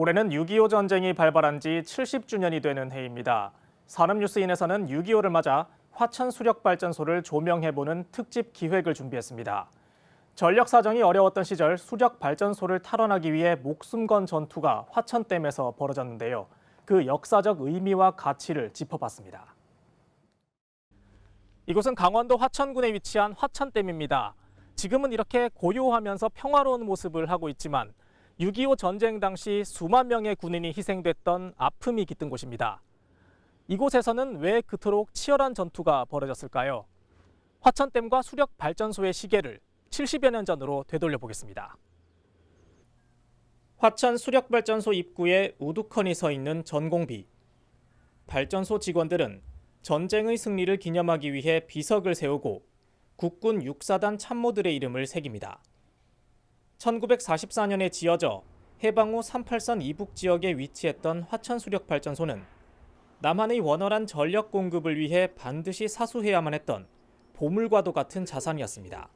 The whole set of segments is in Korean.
올해는 6.25 전쟁이 발발한 지 70주년이 되는 해입니다. 산업뉴스인에서는 6.25를 맞아 화천 수력발전소를 조명해보는 특집 기획을 준비했습니다. 전력 사정이 어려웠던 시절 수력 발전소를 탈환하기 위해 목숨 건 전투가 화천댐에서 벌어졌는데요. 그 역사적 의미와 가치를 짚어봤습니다. 이곳은 강원도 화천군에 위치한 화천댐입니다. 지금은 이렇게 고요하면서 평화로운 모습을 하고 있지만 6.25 전쟁 당시 수만 명의 군인이 희생됐던 아픔이 깃든 곳입니다. 이곳에서는 왜 그토록 치열한 전투가 벌어졌을까요? 화천댐과 수력 발전소의 시계를 70여 년 전으로 되돌려 보겠습니다. 화천 수력 발전소 입구에 우두커니 서 있는 전공비. 발전소 직원들은 전쟁의 승리를 기념하기 위해 비석을 세우고 국군 육사단 참모들의 이름을 새깁니다. 1944년에 지어져 해방 후 38선 이북 지역에 위치했던 화천 수력 발전소는 남한의 원활한 전력 공급을 위해 반드시 사수해야만 했던 보물과도 같은 자산이었습니다.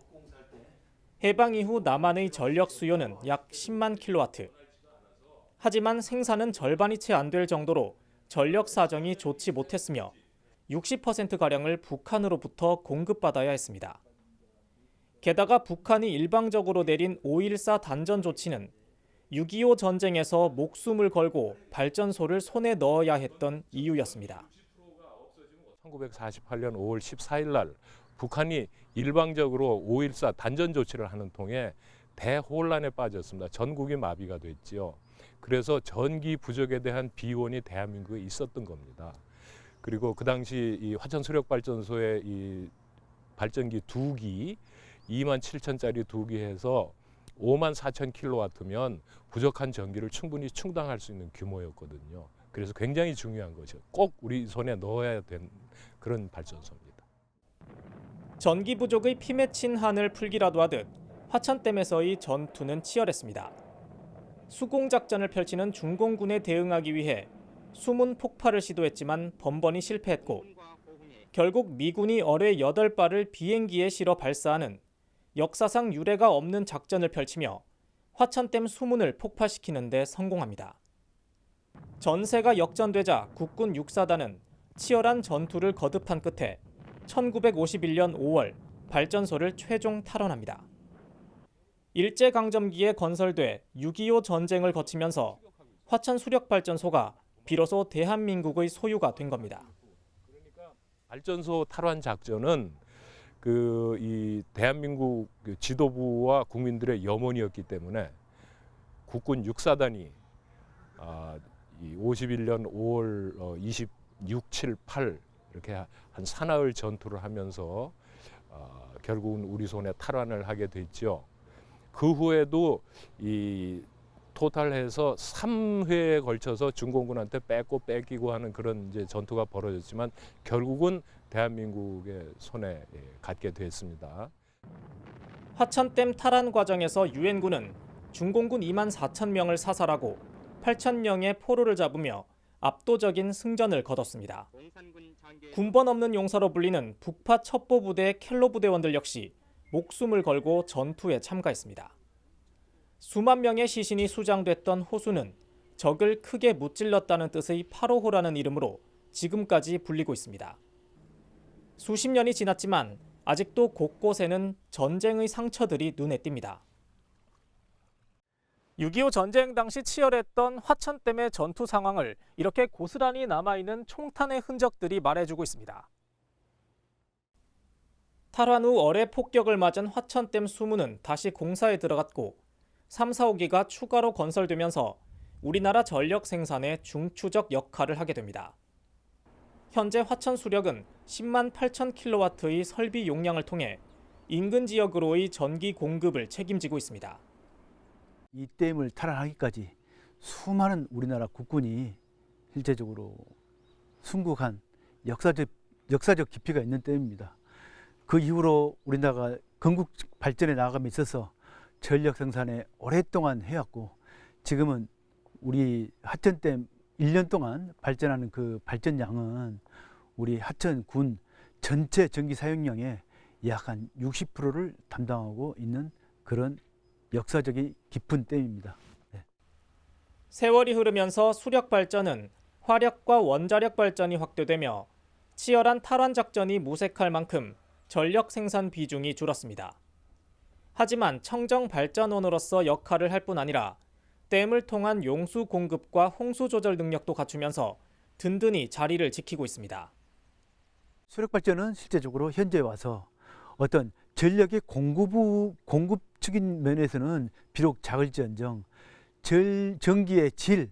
해방 이후 남한의 전력 수요는 약 10만 킬로와트. 하지만 생산은 절반이 채 안 될 정도로 전력 사정이 좋지 못했으며 60%가량을 북한으로부터 공급받아야 했습니다. 게다가 북한이 일방적으로 내린 5.14 단전 조치는 6.25 전쟁에서 목숨을 걸고 발전소를 손에 넣어야 했던 이유였습니다. 1948년 5월 14일 날 북한이 일방적으로 5.14 단전 조치를 하는 통에 대혼란에 빠졌습니다. 전국이 마비가 됐지요. 그래서 전기 부족에 대한 비원이 대한민국에 있었던 겁니다. 그리고 그 당시 이 화천 수력 발전소의 이 발전기 두 기, 2만 7천짜리 두 기해서 5만 4천 킬로와트면 부족한 전기를 충분히 충당할 수 있는 규모였거든요. 그래서 굉장히 중요한 거죠. 꼭 우리 손에 넣어야 된 그런 발전소입니다. 전기 부족의 피 맺힌 한을 풀기라도 하듯 화천댐에서의 전투는 치열했습니다. 수공 작전을 펼치는 중공군에 대응하기 위해 수문 폭발을 시도했지만 번번이 실패했고 결국 미군이 어뢰 8발을 비행기에 실어 발사하는 역사상 유례가 없는 작전을 펼치며 화천댐 수문을 폭파시키는 데 성공합니다. 전세가 역전되자 국군 육사단은 치열한 전투를 거듭한 끝에 1951년 5월 발전소를 최종 탈원합니다. 일제강점기에 건설돼 6.25 전쟁을 거치면서 화천 수력발전소가 비로소 대한민국의 소유가 된 겁니다. 발전소 탈환 작전은 그 이 대한민국 그 지도부와 국민들의 염원이었기 때문에 국군 육사단이 아, 이 51년 5월 어, 26, 7, 8 이렇게 한 사나흘 전투를 하면서 어, 결국은 우리 손에 탈환을 하게 됐죠. 그 후에도 이 토탈해서 3회에 걸쳐서 중공군한테 뺏고 뺏기고 하는 그런 이제 전투가 벌어졌지만 결국은 대한민국의 손에 예, 갖게 됐습니다. 화천댐 탈환 과정에서 유엔군은 중공군 2만 4천 명을 사살하고 8천 명의 포로를 잡으며 압도적인 승전을 거뒀습니다. 군번 없는 용사로 불리는 북파 첩보 부대 켈로 부대원들 역시 목숨을 걸고 전투에 참가했습니다. 수만 명의 시신이 수장됐던 호수는 적을 크게 무찔렀다는 뜻의 파로호라는 이름으로 지금까지 불리고 있습니다. 수십 년이 지났지만 아직도 곳곳에는 전쟁의 상처들이 눈에 띕니다. 6.25 전쟁 당시 치열했던 화천댐의 전투 상황을 이렇게 고스란히 남아있는 총탄의 흔적들이 말해주고 있습니다. 탈환 후 어뢰 폭격을 맞은 화천댐 수문은 다시 공사에 들어갔고 3, 4, 5기가 추가로 건설되면서 우리나라 전력 생산에 중추적 역할을 하게 됩니다. 현재 화천 수력은 10만 8천 킬로와트의 설비 용량을 통해 인근 지역으로의 전기 공급을 책임지고 있습니다. 이 댐을 탈환하기까지 수많은 우리나라 국군이 실제적으로 순국한 역사적, 역사적 깊이가 있는 댐입니다. 그 이후로 우리나라가 건국 발전에 나아감에 있어서 전력 생산에 오랫동안 해왔고 지금은 우리 하천 댐 1년 동안 발전하는 그 발전량은 우리 하천 군 전체 전기 사용량의 약 한 60%를 담당하고 있는 그런 역사적인 깊은 댐입니다. 세월이 흐르면서 수력 발전은 화력과 원자력 발전이 확대되며 치열한 탈환 작전이 무색할 만큼 전력 생산 비중이 줄었습니다. 하지만 청정 발전원으로서 역할을 할 뿐 아니라 댐을 통한 용수 공급과 홍수 조절 능력도 갖추면서 든든히 자리를 지키고 있습니다. 수력 발전은 실제적으로 현재 와서 어떤 전력의 공급 공급적인 면에서는 비록 작을지언정 절, 전기의 질,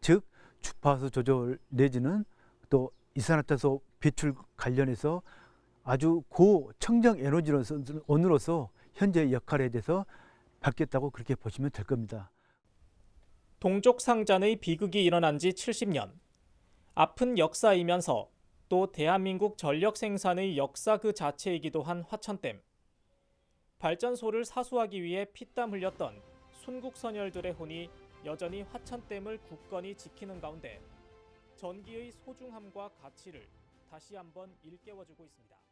즉 주파수 조절 내지는 또 이산화탄소 배출 관련해서 아주 고 청정 에너지로서 원으로서 현재 역할에 대해서 바뀌었다고 그렇게 보시면 될 겁니다. 동족 상잔의 비극이 일어난 지 70년. 아픈 역사이면서 또 대한민국 전력 생산의 역사 그 자체이기도 한 화천댐. 발전소를 사수하기 위해 피땀 흘렸던 순국 선열들의 혼이 여전히 화천댐을 굳건히 지키는 가운데 전기의 소중함과 가치를 다시 한번 일깨워주고 있습니다.